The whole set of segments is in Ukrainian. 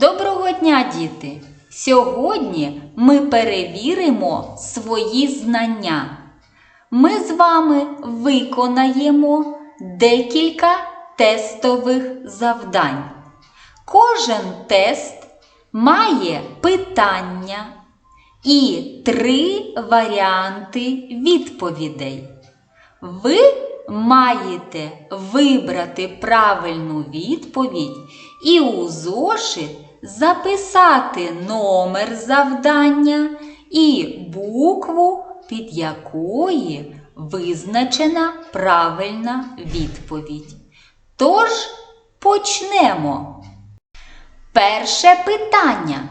Доброго дня, діти! Сьогодні ми перевіримо свої знання. Ми з вами виконаємо декілька тестових завдань. Кожен тест має питання і три варіанти відповідей. Ви маєте вибрати правильну відповідь і у зошит записати номер завдання і букву, під якої визначена правильна відповідь. Тож почнемо. Перше питання.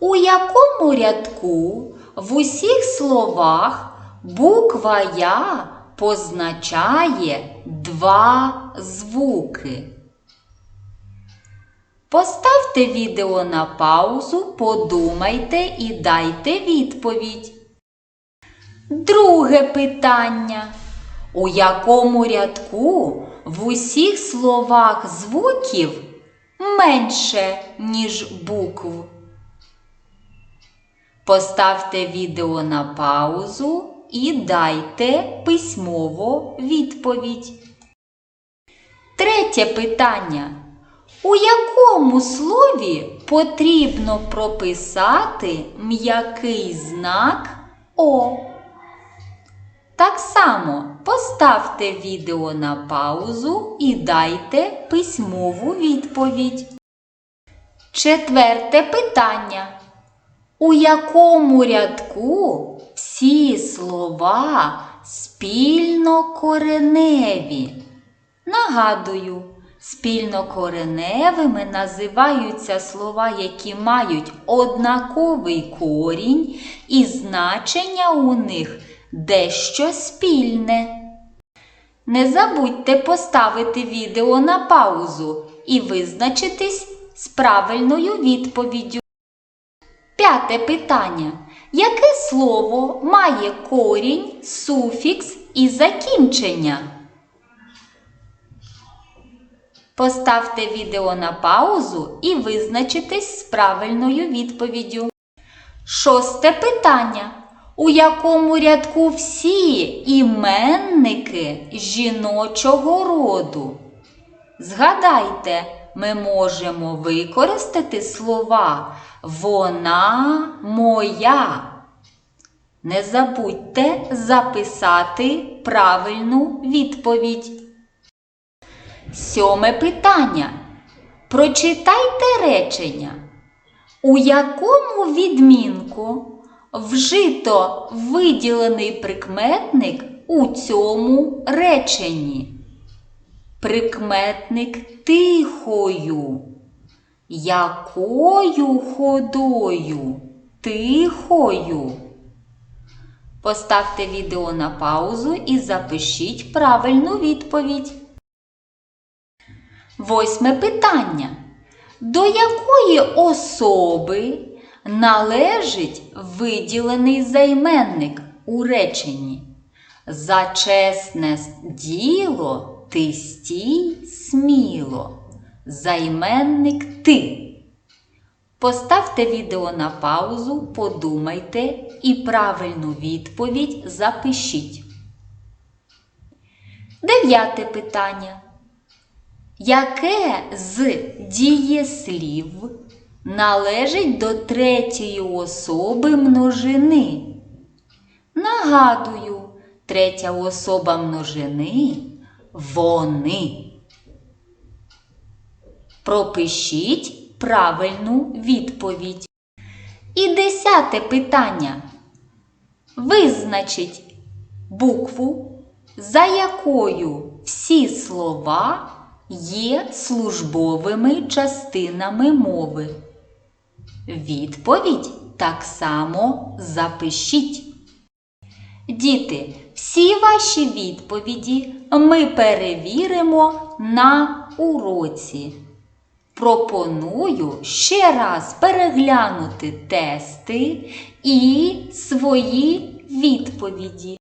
У якому рядку в усіх словах буква Я позначає два звуки? Поставте відео на паузу, подумайте і дайте відповідь. Друге питання. У якому рядку в усіх словах звуків менше, ніж букв? Поставте відео на паузу і дайте письмово відповідь. Третє питання. У якому слові потрібно прописати м'який знак О? Так само поставте відео на паузу і дайте письмову відповідь. Четверте питання. У якому рядку всі слова спільнокореневі? Нагадую, спільнокореневими називаються слова, які мають однаковий корінь і значення у них дещо спільне. Не забудьте поставити відео на паузу і визначитись з правильною відповіддю. П'яте питання. Яке слово має корінь, суфікс і закінчення? Поставте відео на паузу і визначитесь з правильною відповіддю. Шосте питання. У якому рядку всі іменники жіночого роду? Згадайте, ми можемо використати слова вона моя. Не забудьте записати правильну відповідь. Сьоме питання. Прочитайте речення. У якому відмінку вжито виділений прикметник у цьому реченні? Прикметник тихою. Якою ходою? Тихою. Поставте відео на паузу і запишіть правильну відповідь. Восьме питання. До якої особи належить виділений займенник у реченні? За чесне діло ти стій сміло. Займенник ти. Поставте відео на паузу, подумайте і правильну відповідь запишіть. Дев'яте питання. Яке з дієслів належить до третьої особи множини? Нагадую, третя особа множини вони. Пропишіть правильну відповідь. І десяте питання. Визначіть букву, за якою всі слова є службовими частинами мови. Відповідь так само запишіть. Діти, всі ваші відповіді ми перевіримо на уроці. Пропоную ще раз переглянути тести і свої відповіді.